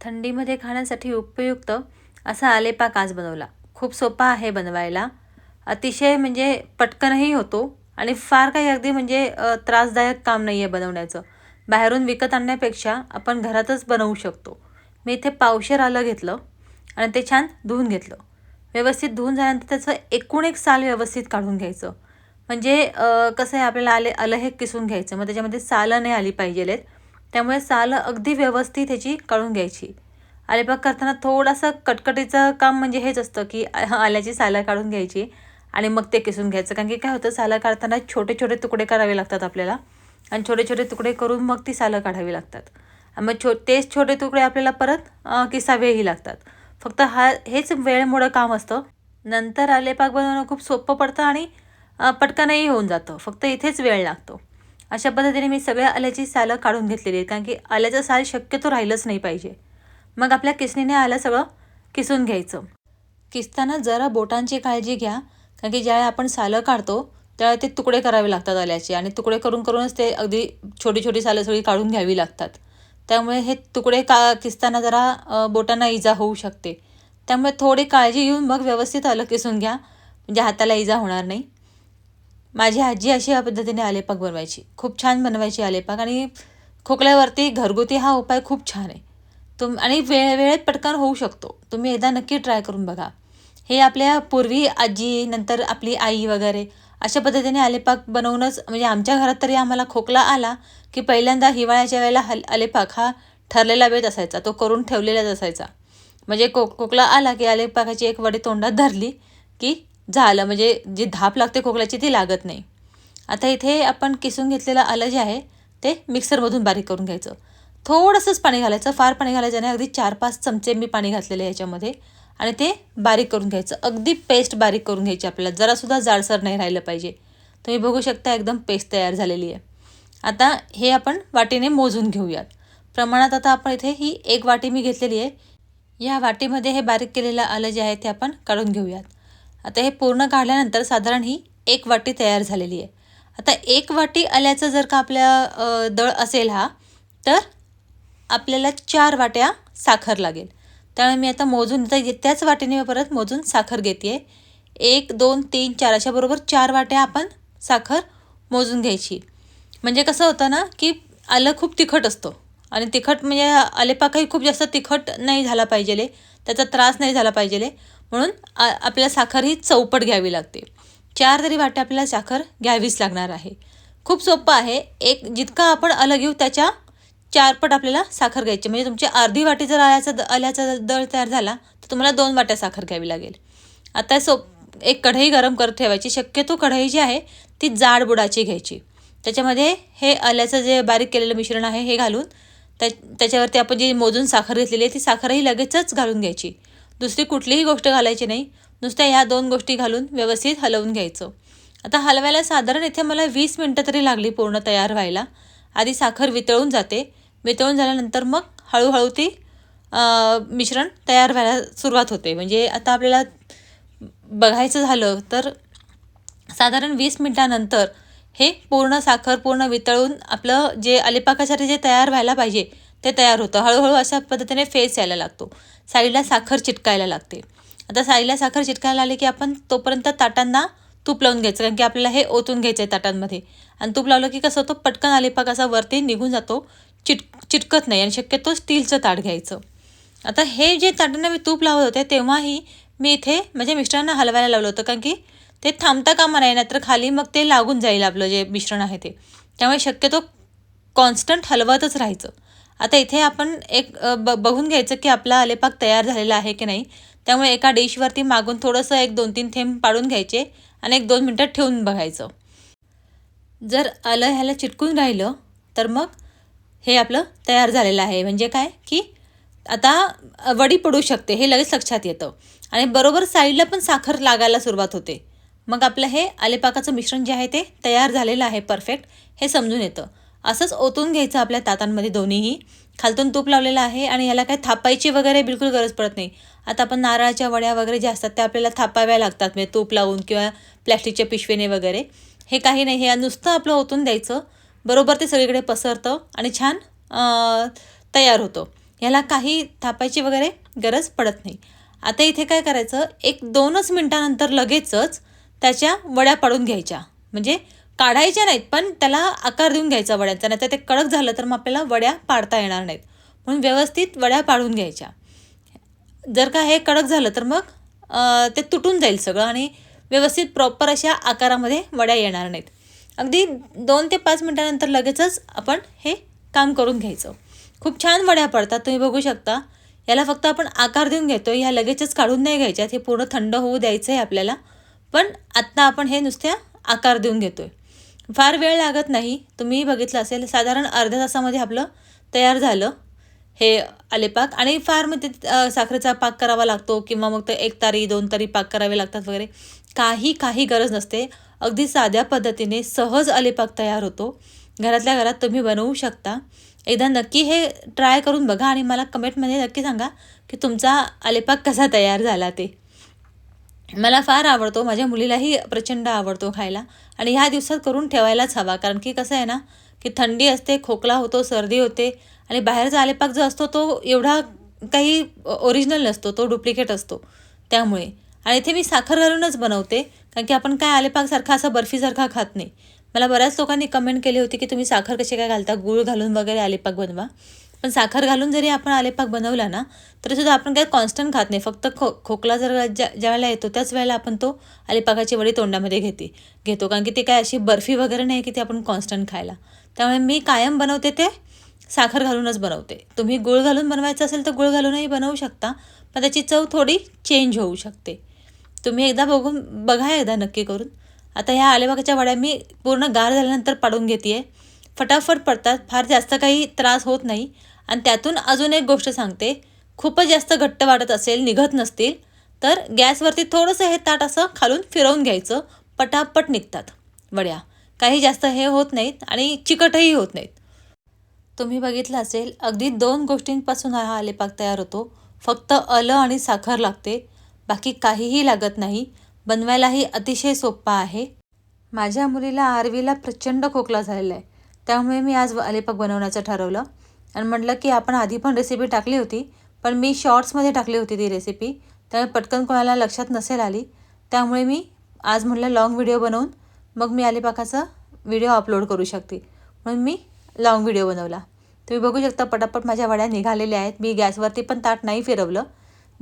थंडीमध्ये खाण्यासाठी उपयुक्त असा आलेपाक आज बनवला. खूप सोपा आहे बनवायला. अतिशय म्हणजे पटकनही होतो आणि फार काही अगदी म्हणजे त्रासदायक काम नाही आहे बनवण्याचं. बाहेरून विकत आणण्यापेक्षा आपण घरातच बनवू शकतो. मी इथे पावशेर आलं घेतलं आणि ते छान धुवून घेतलं. व्यवस्थित धुवून झाल्यानंतर त्याचं एकूण एक साल व्यवस्थित काढून घ्यायचं. म्हणजे कसं आहे आपल्याला आले आलं हे किसून घ्यायचं. मग त्याच्यामध्ये सालं नाही आली पाहिजेलेत. त्यामुळे सालं अगदी व्यवस्थित ह्याची काढून घ्यायची. आलेपाक करताना थोडंसं कटकटीचं काम म्हणजे हेच असतं की आल्याची सालं काढून घ्यायची आणि मग ते किसून घ्यायचं. कारण की काय होतं सालं काढताना छोटे छोटे तुकडे करावे लागतात आपल्याला आणि छोटे छोटे तुकडे करून मग ती सालं काढावी लागतात. मग छो तेच छोटे तुकडे आपल्याला परत किसावेही लागतात. फक्त हा हेच वेळमुळं काम असतं. नंतर आलेपाक बनवणं खूप सोपं पडतं आणि पटकनही होऊन जातं. फक्त इथेच वेळ लागतो. अशा पद्धतीने मी सगळ्या आल्याची सालं काढून घेतलेली आहेत. कारण की आल्याचं साल शक्यतो राहिलंच नाही पाहिजे. मग आपल्या किसणीने आलं सगळं किसून घ्यायचं. किसताना जरा बोटांची काळजी घ्या. कारण की ज्यावेळी आपण सालं काढतो त्यावेळेला ते तुकडे करावे लागतात आल्याचे. आणि तुकडे करून करूनच ते अगदी छोटी छोटी सालं सगळी काढून घ्यावी लागतात. त्यामुळे हे तुकडे का किसताना जरा बोटांना इजा होऊ शकते. त्यामुळे थोडी काळजी घेऊन मग व्यवस्थित आलं किसून घ्या. म्हणजे हाताला इजा होणार नाही. माझी आजी अशी या पद्धतीने आलेपाक बनवायची. खूप छान बनवायची आलेपाक आणि खोकल्यावरती घरगुती हा उपाय खूप छान आहे. तुम आणि वेळ वेळेत पटकन होऊ शकतो. तुम्ही एकदा नक्की ट्राय करून बघा. हे आपल्या पूर्वी आजी नंतर आपली आई वगैरे अशा पद्धतीने आलेपाक बनवूनच म्हणजे आमच्या घरात तरी आम्हाला खोकला आला की पहिल्यांदा हिवाळ्याच्या वेळेला हल आलेपाक हा ठरलेला वेळ असायचा. तो करून ठेवलेलाच असायचा. म्हणजे को खोकला आला की आलेपाकाची एक वडी तोंडात धरली की झालं म्हणजे जी धाप लागते खोकल्याची ती लागत नाही. आता इथे आपण किसून घेतलेलं आलं जे आहे ते मिक्सरमधून बारीक करून घ्यायचं. थोडंसंच पाणी घालायचं फार पाणी घालायचं नाही अगदी चार पाच चमचे मी पाणी घातलेले आहे याच्यामध्ये. आणि ते बारीक करून घ्यायचं. अगदी पेस्ट बारीक करून घ्यायची आपल्याला. जरासुद्धा जाडसर नाही राहिलं पाहिजे. तुम्ही बघू शकता एकदम पेस्ट तयार झालेली आहे. आता हे आपण वाटीने मोजून घेऊयात. प्रमाणात आता आपण इथे ही एक वाटी मी घेतलेली आहे. या वाटीमध्ये हे बारीक केलेलं आलं जे आहे ते आपण काढून घेऊयात. आता हे पूर्ण काढल्यानंतर साधारण ही एक वाटी तयार झालेली आहे. आता एक वाटी आल्याचं जर का आपल्या दळ असेल हा तर आपल्याला चार वाट्या साखर लागेल. त्यामुळे मी आता मोजून आता त्याच वाटीने मी परत मोजून साखर घेते एक दोन तीन चार अशा बरोबर चार वाट्या आपण साखर मोजून घ्यायची. म्हणजे कसं होतं ना की आलं खूप तिखट असतो. आणि तिखट म्हणजे आलेपाकही खूप जास्त तिखट नाही झाला पाहिजेले. त्याचा त्रास नाही झाला पाहिजेले. म्हणून आ आपल्याला साखर ही चौपट घ्यावी लागते. चार तरी वाट्या आपल्याला साखर घ्यावीच लागणार आहे. खूप सोपं आहे. एक जितका आपण आलं घेऊ त्याच्या चारपट आपल्याला साखर घ्यायची. म्हणजे तुमची अर्धी वाटी जर आल्याचा द आल्याचा दळ तयार झाला तर तुम्हाला दोन वाट्या साखर घ्यावी लागेल. आता सोप एक कढई गरम करत ठेवायची. शक्यतो कढई जी आहे ती जाड बुडाची घ्यायची. त्याच्यामध्ये हे आल्याचं जे बारीक केलेलं मिश्रण आहे हे घालून त्या त्याच्यावरती आपण जी मोजून साखर घेतलेली आहे ती साखरही लगेचच घालून घ्यायची. दुसरी कुठलीही गोष्ट घालायची नाही. नुसत्या ह्या दोन गोष्टी घालून व्यवस्थित हलवून घ्यायचं. आता हलवायला साधारण इथे मला वीस मिनटं तरी लागली पूर्ण तयार व्हायला. आधी साखर वितळून जाते. वितळून झाल्यानंतर मग हळूहळू ती मिश्रण तयार व्हायला सुरुवात होते. म्हणजे आता आपल्याला बघायचं झालं तर साधारण वीस मिनटानंतर हे पूर्ण साखर पूर्ण वितळून आपलं जे अलिपाकासाठी जे तयार व्हायला पाहिजे ते तयार होतं. हळूहळू अशा पद्धतीने फेस यायला लागतो. साईडला साखर चिटकायला लागते. आता साईडला साखर चिटकायला आली की आपण तोपर्यंत ताटांना तूप लावून घ्यायचं. कारण की आपल्याला हे ओतून घ्यायचं आहे ताटांमध्ये. आणि तूप लावलं की कसं होतं पटकन आलेपाक असा वरती निघून जातो. चिट चिटकत नाही आणि शक्यतो स्टीलचं ताट घ्यायचं. आता हे जे ताटांना मी तूप लावत होते तेव्हाही मी इथे म्हणजे माझ्या मिश्रांना हलवायला लावलं होतं. कारण की ते थांबता कामा नाही नाहीतर खाली मग ते लागून जाईल आपलं जे मिश्रण आहे ते. त्यामुळे शक्यतो कॉन्स्टंट हलवतच राहायचं. आता इथे आपण एक ब बघून घ्यायचं की आपला आलेपाक तयार झालेला आहे की नाही. त्यामुळे एका डिशवरती मागून थोडंसं एक दोन तीन थेंब पाडून घ्यायचे आणि एक दोन मिनटं ठेवून बघायचं. जर आलं ह्याला चिटकून राहिलं तर मग हे आपलं तयार झालेलं आहे. म्हणजे काय? की आता वडी पडू शकते हे लगेच लक्षात येतं. आणि बरोबर साईडला पण साखर लागायला सुरुवात होते. मग आपलं हे आलेपाकाचं मिश्रण जे आहे ते तयार झालेलं आहे परफेक्ट हे समजून येतं. असंच ओतून घ्यायचं आपल्या तातांमध्ये दोन्हीही. खालतून तूप लावलेलं आहे आणि याला काही थापायची वगैरे बिलकुल गरज पडत नाही. आता आपण नारळाच्या वड्या वगैरे ज्या असतात त्या आपल्याला थापाव्या लागतात म्हणजे तूप लावून किंवा प्लॅस्टिकच्या पिशवीने वगैरे. हे काही नाही हे नुसतं आपलं ओतून द्यायचं. बरोबर ते सगळीकडे पसरतं आणि छान तयार होतं. ह्याला काही थापायची वगैरे गरज पडत नाही. आता इथे काय करायचं? एक दोनच मिनटानंतर लगेचच त्याच्या वड्या पाडून घ्यायच्या. म्हणजे काढायच्या नाहीत पण त्याला आकार देऊन घ्यायचा वड्यांचा नाही तर ते कडक झालं तर मग आपल्याला वड्या पाडता येणार नाहीत. म्हणून व्यवस्थित वड्या पाडून घ्यायच्या. जर का हे कडक झालं तर मग ते तुटून जाईल सगळं आणि व्यवस्थित प्रॉपर अशा आकारामध्ये वड्या येणार नाहीत. अगदी दोन ते पाच मिनटानंतर लगेचच आपण हे काम करून घ्यायचं. खूप छान वड्या पडतात तुम्ही बघू शकता. याला फक्त आपण आकार देऊन घेतो ह्या लगेचच काढून नाही घ्यायच्यात हे पूर्ण थंड होऊ द्यायचं आहे आपल्याला. पण आत्ता आपण हे नुसत्या आकार देऊन घेतो आहे फार वेळ लागत नाही. तुम्ही बघितलं असेल साधारण अर्ध्या तासामध्ये आपलं तयार झालं हे आलेपाक. आणि फार मग ते साखरेचा पाक करावा लागतो किंवा मग ते एक तारी दोन तारी पाक करावे लागतात वगैरे. काही काही गरज नसते. अगदी साध्या पद्धतीने सहज आलेपाक तयार होतो. घरातल्या घरात तुम्ही बनवू शकता. एकदा नक्की हे ट्राय करून बघा आणि मला कमेंटमध्ये नक्की सांगा की तुमचा आलेपाक कसा तयार झाला ते. मला फार आवडतो माझ्या मुलीलाही प्रचंड आवडतो खायला आणि ह्या दिवसात करून ठेवायलाच हवा. कारण की कसं आहे ना की थंडी असते खोकला होतो सर्दी होते आणि बाहेरचा आलेपाक जो असतो तो एवढा काही ओरिजिनल नसतो तो डुप्लिकेट असतो. त्यामुळे आणि इथे मी साखर घालूनच बनवते कारण की आपण काय आलेपाकसारखा असा बर्फीसारखा खात नाही. मला बऱ्याच लोकांनी कमेंट केली होती की तुम्ही साखर कशी काय घालता? गूळ घालून वगैरे आलेपाक बनवा. पण साखर घालून जरी आपण आलेपाक बनवला ना तरी सुद्धा आपण काही कॉन्स्टंट खात नाही. फक्त खो खोकला जर ज्या ज्या वेळेला येतो त्याच वेळेला आपण तो आलेपाकाची वडी तोंडामध्ये घेते. घेतो. कारण की ते काय अशी बर्फी वगैरे नाही की ते आपण कॉन्स्टंट खायला. त्यामुळे मी कायम बनवते ते साखर घालूनच बनवते. तुम्ही गुळ घालून बनवायचं असेल तर गुळ घालूनही बनवू शकता पण त्याची चव थोडी चेंज होऊ शकते. तुम्ही एकदा बघून बघा एकदा नक्की करून. आता ह्या आलेबागाच्या वड्या मी पूर्ण गार झाल्यानंतर पाडून घेते आहे फटाफट पडतात. फार जास्त काही त्रास होत नाही. आणि त्यातून अजून एक गोष्ट सांगते खूपच जास्त घट्ट वाटत असेल निघत नसतील तर गॅसवरती थोडंसं हे ताट असं खालून फिरवून घ्यायचं पटापट निघतात. वड्या काही जास्त हे होत नाहीत आणि चिकटही होत नाहीत. तुम्ही बघितलं असेल अगदी दोन गोष्टींपासून हा आलेपाक तयार होतो. फक्त आलं आणि साखर लागते बाकी काहीही लागत नाही बनवायलाही अतिशय सोपा आहे. माझ्या मुलीला आरवीला प्रचंड खोकला झालेला आहे त्यामुळे मी आज आलेपाक बनवण्याचं ठरवलं. आणि म्हटलं की आपण आधी पण रेसिपी टाकली होती पण मी शॉर्ट्समध्ये टाकली होती ती रेसिपी त्यामुळे पटकन कोणाला लक्षात नसेल आली. त्यामुळे मी आज म्हटलं लॉंग व्हिडिओ बनवून मग मी आलेपाकाचा व्हिडिओ अपलोड करू शकते. म्हणून मी लॉंग व्हिडिओ बनवला. तुम्ही बघू शकता पटापट माझ्या वड्या निघालेल्या आहेत. मी गॅसवरती पण ताट नाही फिरवलं.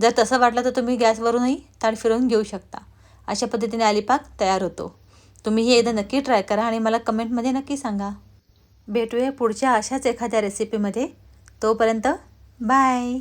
जर तसं वाटलं तर तुम्ही गॅसवरूनही ताट फिरवून घेऊ शकता. अशा पद्धतीने आलीपाक तयार होतो. तुम्ही हे एकदा नक्की ट्राय करा आणि मला कमेंटमध्ये नक्की सांगा. भेटूया पुढच्या अशाच एखाद्या रेसिपीमध्ये तोपर्यंत बाय